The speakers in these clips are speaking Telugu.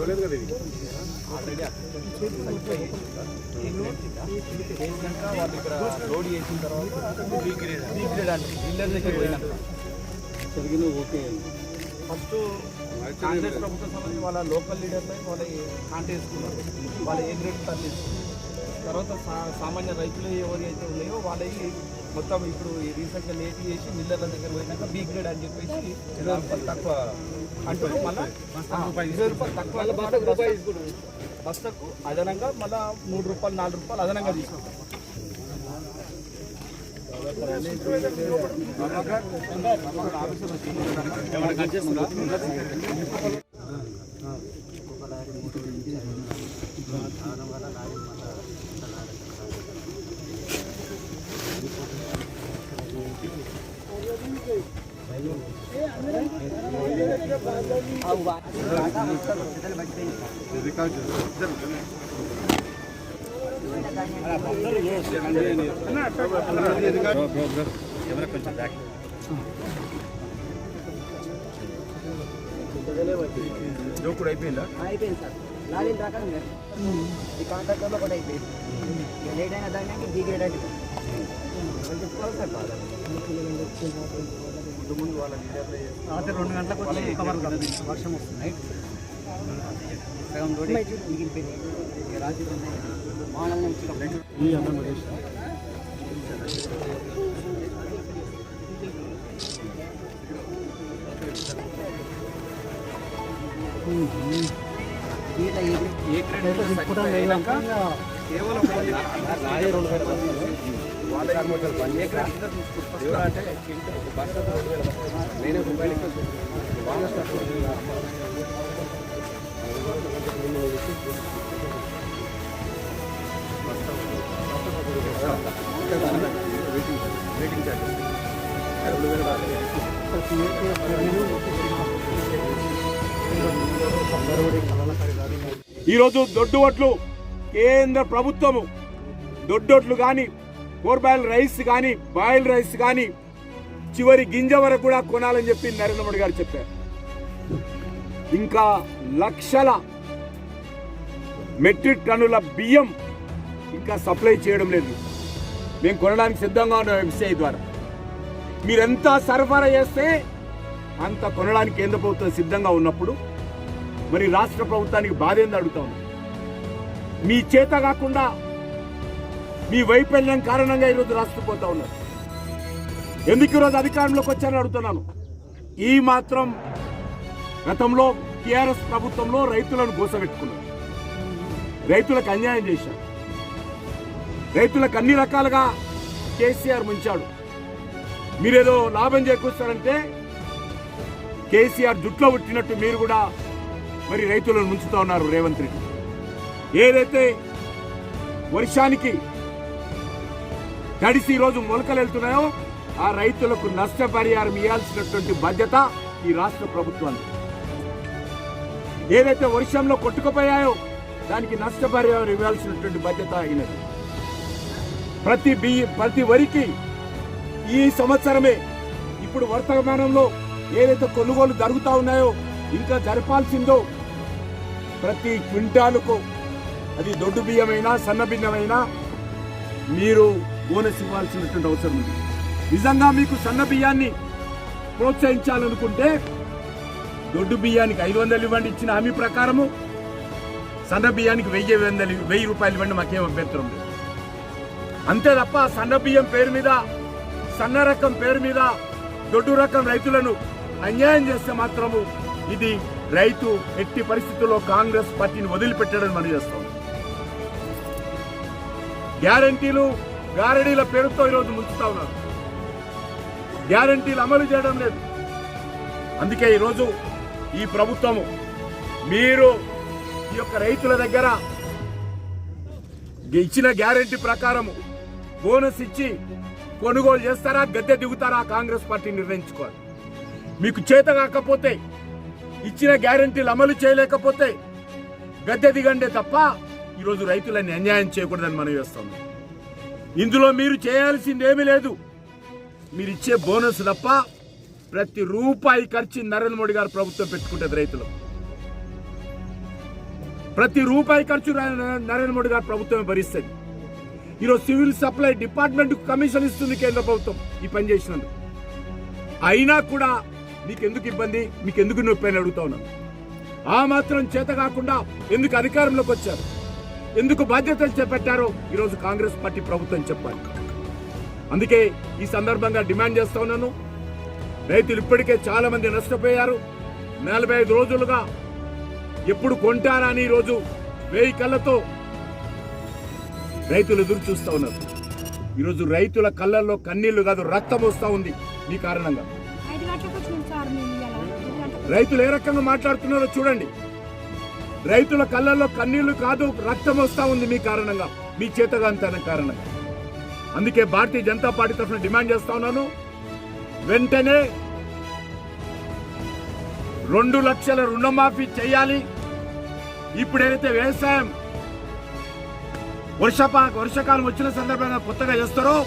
నడవలేదు కదా ఇది. ఆల్రెడీ చేసినాక వాళ్ళు ఇక్కడ లోడ్ చేసిన తర్వాత బీ గ్రేడ్ బీ గ్రేడ్ అంటే డీలర్ దగ్గర పోయినాక జరిగింది ఓకే ఫస్ట్ కాంగ్రెస్ ప్రభుత్వం సంబంధించి వాళ్ళ లోకల్ లీడర్లై వాళ్ళ కాంటే వేసుకున్నారు. వాళ్ళ ఏ గ్రేడ్ తరలిస్తున్నారు తర్వాత సా- సామాన్య రైతులు ఎవరైతే ఉన్నాయో వాళ్ళవి మొత్తం ఇప్పుడు ఈ రీసెంట్గా లేట్ చేసి మిల్లర్ల దగ్గర పోయినాక బీ గ్రేడ్ అని చెప్పేసి ఇరవై రూపాయలు తక్కువ అంటూ మళ్ళీ ఇరవై రూపాయలు తక్కువ బస్తకు అదనంగా మళ్ళీ మూడు రూపాయలు నాలుగు రూపాయలు అదనంగా తీసుకుంటాం రికార్డ్ చేస్తారు జోకుడు అయిపోయిందా అయిపోయింది సార్ లారీలు రకం ఈ కాంట్రాక్టర్లో ఒకటి అయిపోయింది లేట్ అయిన దాన్ని బీ గ్రేడ్ అయితే చెప్పుకోవాలి సార్ బాగా ముందు ముందు వాళ్ళ లీడర్లు రాత్రి రెండు గంటలకు వచ్చి కవర్ వర్షం వస్తుంది సగం రోడ్ మిగిలిపోయింది రాత్రి ఆంధ్రప్రదేశ్ ఏ క్రెడిట్ అయినాక కేవలం ఓన్లీ వాళ్ళ ఏ నేనే వెయిటింగ్ రెండు వేల ఈరోజు దొడ్డువట్లు కేంద్ర ప్రభుత్వము. దొడ్డొట్లు కానీ కోర్బాయిల్ రైస్ కానీ బాయిల్ రైస్ కానీ చివరి గింజ వరకు కూడా కొనాలని చెప్పి నరేంద్ర మోడీ గారు చెప్పారు. ఇంకా లక్షల మెట్రిక్ టన్నుల బియ్యం ఇంకా సప్లై చేయడం లేదు. మేము కొనడానికి సిద్ధంగా ఉన్నాం ఎంసీఐ ద్వారా. మీరెంత సరఫరా చేస్తే అంత కొనడానికి కేంద్ర ప్రభుత్వం సిద్ధంగా ఉన్నప్పుడు మరి రాష్ట్ర ప్రభుత్వానికి బాధ ఏంది అడుగుతాం మీ చేత కాకుండా మీ వైఫల్యం కారణంగా ఈరోజు రాసుకుపోతా ఉన్నారు. ఎందుకు ఈరోజు అధికారంలోకి వచ్చారని అడుగుతున్నాను. ఈ మాత్రం గతంలో టీఆర్ఎస్ ప్రభుత్వంలో రైతులను గోసపెట్టుకున్నారు రైతులకు అన్యాయం చేశారు. రైతులకు అన్ని రకాలుగా కేసీఆర్ ముంచాడు. మీరేదో లాభం చేకూరుస్తారంటే కేసీఆర్ జుట్లో పుట్టినట్టు మీరు కూడా మరి రైతులను ముంచుతా ఉన్నారు రేవంత్ రెడ్డి. ఏదైతే వర్షానికి తడిసి ఈరోజు మొలకలు వెళ్తున్నాయో ఆ రైతులకు నష్టపరిహారం ఇవ్వాల్సినటువంటి బాధ్యత ఈ రాష్ట్ర ప్రభుత్వాలు ఏదైతే వర్షంలో కొట్టుకుపోయాయో దానికి నష్టపరిహారం ఇవ్వాల్సినటువంటి బాధ్యత అయినది ప్రతి బియ్య ప్రతి వరికి ఈ సంవత్సరమే ఇప్పుడు వర్తమానంలో ఏదైతే కొనుగోలు జరుగుతూ ఉన్నాయో ఇంకా జరపాల్సిందో ప్రతి క్వింటాలుకు అది దొడ్డు బియ్యమైనా సన్న బియ్యమైనా మీరు బోనస్ ఇవ్వాల్సినటువంటి అవసరం ఉంది. నిజంగా మీకు సన్న బియ్యాన్ని ప్రోత్సహించాలనుకుంటే దొడ్డు బియ్యానికి ఐదు వందలు ఇవ్వండి ఇచ్చిన హామీ ప్రకారము. సన్న బియ్యానికి వెయ్యి వందలు వెయ్యి రూపాయలు ఇవ్వండి మాకేం అభ్యంతరం లేదు. అంతే తప్ప సన్న బియ్యం పేరు మీద సన్న రకం పేరు మీద దొడ్డు రకం రైతులను అన్యాయం చేస్తే మాత్రము ఇది రైతు ఎట్టి పరిస్థితుల్లో కాంగ్రెస్ పార్టీని వదిలిపెట్టడం మనం చేస్తాం. గ్యారంటీలు గ్యారంటీల పేరుతో ఈరోజు ముంచుతా ఉన్నారు. గ్యారంటీలు అమలు చేయడం లేదు. అందుకే ఈరోజు ఈ ప్రభుత్వము మీరు ఈ యొక్క రైతుల దగ్గర ఇచ్చిన గ్యారంటీ ప్రకారము బోనస్ ఇచ్చి కొనుగోలు చేస్తారా గద్దె దిగుతారా కాంగ్రెస్ పార్టీ నిర్ణయించుకోవాలి. మీకు చేత కాకపోతే ఇచ్చిన గ్యారంటీలు అమలు చేయలేకపోతే గద్దె దిగండే తప్ప ఈరోజు రైతులని అన్యాయం చేయకూడదని మనం చేస్తాం ఇందులో మీరు చేయాల్సిందేమీ లేదు. మీరు ఇచ్చే బోనస్ తప్ప ప్రతి రూపాయి ఖర్చు నరేంద్ర మోడీ గారు ప్రభుత్వం పెట్టుకుంటుంది రైతులు. ప్రతి రూపాయి ఖర్చు నరేంద్ర మోడీ గారు ప్రభుత్వమే భరిస్తుంది. ఈరోజు సివిల్ సప్లై డిపార్ట్మెంట్ కమిషన్ ఇస్తుంది కేంద్ర ప్రభుత్వం ఈ పని చేసినందుకు. అయినా కూడా మీకెందుకు ఇబ్బంది? మీకెందుకు నొప్పి అని అడుగుతా ఉన్నాను. ఆ మాత్రం చేత కాకుండా ఎందుకు అధికారంలోకి వచ్చారు? ఎందుకు బాధ్యతలు చేపట్టారో ఈరోజు కాంగ్రెస్ పార్టీ ప్రభుత్వం చెప్పాలి. అందుకే ఈ సందర్భంగా డిమాండ్ చేస్తా ఉన్నాను. రైతులు ఇప్పటికే చాలా మంది నష్టపోయారు. నలభై ఐదు రోజులుగా ఎప్పుడు కొంటారా అని ఈరోజు వేయి కళ్ళతో రైతులు ఎదురు చూస్తా ఉన్నారు. ఈరోజు రైతుల కళ్ళల్లో కన్నీళ్ళు కాదు రక్తం వస్తా ఉంది మీ కారణంగా. రైతులు ఏ రకంగా మాట్లాడుతున్నారో చూడండి. రైతుల కళ్ళల్లో కన్నీళ్ళు కాదు రక్తం వస్తూ ఉంది మీ కారణంగా. మీ చేతగాంతన కారణంగా. అందుకే భారతీయ జనతా పార్టీ తరఫున డిమాండ్ చేస్తా ఉన్నాను. వెంటనే రెండు లక్షల రుణమాఫీ చేయాలి. ఇప్పుడైతే వ్యవసాయం వర్షపా వర్షాకాలం వచ్చిన సందర్భంగా కొత్తగా చేస్తారో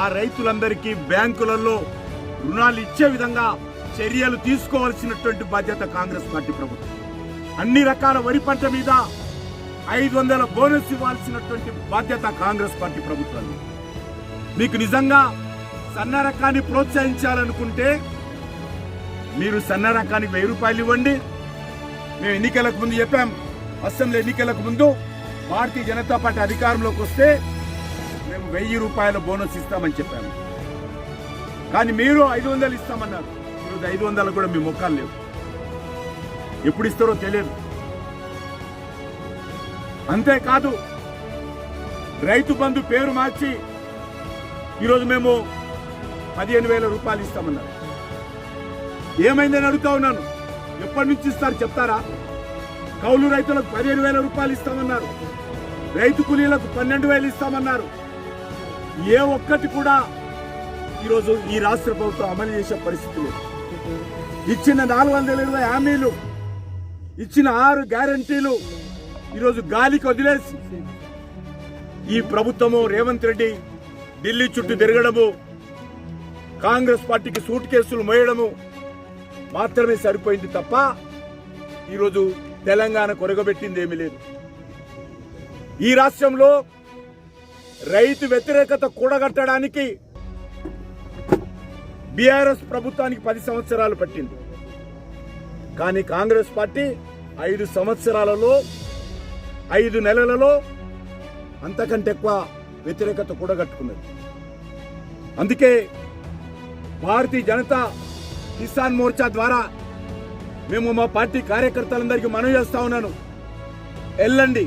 ఆ రైతులందరికీ బ్యాంకులలో రుణాలు ఇచ్చే విధంగా చర్యలు తీసుకోవాల్సినటువంటి బాధ్యత కాంగ్రెస్ పార్టీ ప్రభుత్వం. అన్ని రకాల వరి పంట మీద ఐదు వందల బోనస్ ఇవ్వాల్సినటువంటి బాధ్యత కాంగ్రెస్ పార్టీ ప్రభుత్వం మీకు నిజంగా సన్న రకాన్ని ప్రోత్సహించాలనుకుంటే మీరు సన్న రకానికి వెయ్యి రూపాయలు ఇవ్వండి. మేము ఎన్నికలకు ముందు చెప్పాం అసెంబ్లీ ఎన్నికలకు ముందు భారతీయ జనతా పార్టీ అధికారంలోకి వస్తే మేము వెయ్యి రూపాయల బోనస్ ఇస్తామని చెప్పాము. కానీ మీరు ఐదు వందలు ఇస్తామన్నారు. ఈరోజు ఐదు వందలు కూడా మీ మొక్కలు లేవు. ఎప్పుడు ఇస్తారో తెలియదు. అంతేకాదు రైతు బంధు పేరు మార్చి ఈరోజు మేము పదిహేను వేల రూపాయలు ఇస్తామన్నారు. ఏమైందని అడుగుతా ఉన్నాను. ఎప్పటి నుంచి ఇస్తారు చెప్తారా? కౌలు రైతులకు పదిహేను వేల రూపాయలు ఇస్తామన్నారు. రైతు కూలీలకు పన్నెండు వేలు ఇస్తామన్నారు. ఏ ఒక్కటి కూడా ఈరోజు ఈ రాష్ట్ర ప్రభుత్వం అమలు చేసే పరిస్థితి లేదు. ఇచ్చిన నాలుగు వందల ఇరవై హామీలు ఇచ్చిన ఆరు గ్యారంటీలు ఈరోజు గాలికి వదిలేసి ఈ ప్రభుత్వము రేవంత్ రెడ్డి ఢిల్లీ చుట్టూ తిరగడము కాంగ్రెస్ పార్టీకి సూట్ కేసులు మోయడము మాత్రమే సరిపోయింది తప్ప ఈరోజు తెలంగాణ కొరగబెట్టింది ఏమీ లేదు. ఈ రాష్ట్రంలో రైతు వ్యతిరేకత కూడగట్టడానికి బీఆర్ఎస్ ప్రభుత్వానికి పది సంవత్సరాలు పట్టింది. కానీ కాంగ్రెస్ పార్టీ ఐదు సంవత్సరాలలో ఐదు నెలలలో అంతకంటే ఎక్కువ వ్యతిరేకత కూడగట్టుకున్నది. అందుకే భారతీయ జనతా కిసాన్ మోర్చా ద్వారా మేము మా పార్టీ కార్యకర్తలందరికీ మనవి చేస్తా ఉన్నాను. వెళ్ళండి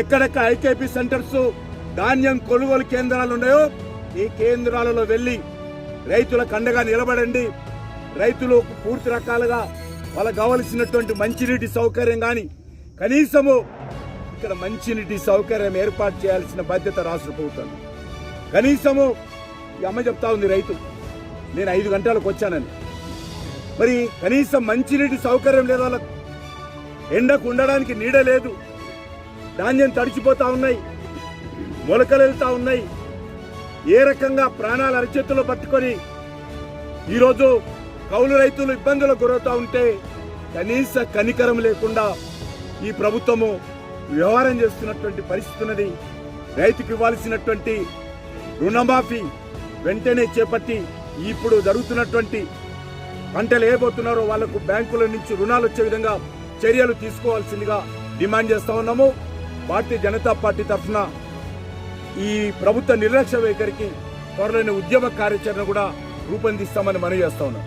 ఎక్కడెక్కడ ఐకేపీ సెంటర్స్ ధాన్యం కొనుగోలు కేంద్రాలు ఉన్నాయో ఈ కేంద్రాలలో వెళ్ళి రైతులకు అండగా నిలబడండి. రైతులు పూర్తి రకాలుగా వాళ్ళకు కావలసినటువంటి మంచినీటి సౌకర్యం కానీ కనీసము ఇక్కడ మంచినీటి సౌకర్యం ఏర్పాటు చేయాల్సిన బాధ్యత రాష్ట్ర ప్రభుత్వం. కనీసము ఈ అమ్మ చెప్తా ఉంది రైతు నేను ఐదు గంటలకు వచ్చానని. మరి కనీసం మంచినీటి సౌకర్యం లేదు వాళ్ళకు ఎండకు ఉండడానికి నీడ లేదు ధాన్యం తడిచిపోతా ఉన్నాయి మొలకలు వెళ్తా ఉన్నాయి. ఏ రకంగా ప్రాణాలు అరచేతుల్లో పట్టుకొని ఈరోజు కౌలు రైతులు ఇబ్బందులకు గురవుతా ఉంటే కనీస కనికరం లేకుండా ఈ ప్రభుత్వము వ్యవహారం చేస్తున్నటువంటి పరిస్థితి ఉన్నది. రైతుకు ఇవ్వాల్సినటువంటి రుణమాఫీ వెంటనే చేపట్టి ఇప్పుడు జరుగుతున్నటువంటి పంటలు ఏబోతున్నారో వాళ్ళకు బ్యాంకుల నుంచి రుణాలు వచ్చే విధంగా చర్యలు తీసుకోవాల్సిందిగా డిమాండ్ చేస్తా ఉన్నాము. భారతీయ జనతా పార్టీ తరఫున ఈ ప్రభుత్వ నిర్లక్ష్య వైఖరికి త్వరలోని ఉద్యమ కార్యాచరణ కూడా రూపొందిస్తామని మనవి చేస్తా ఉన్నాం.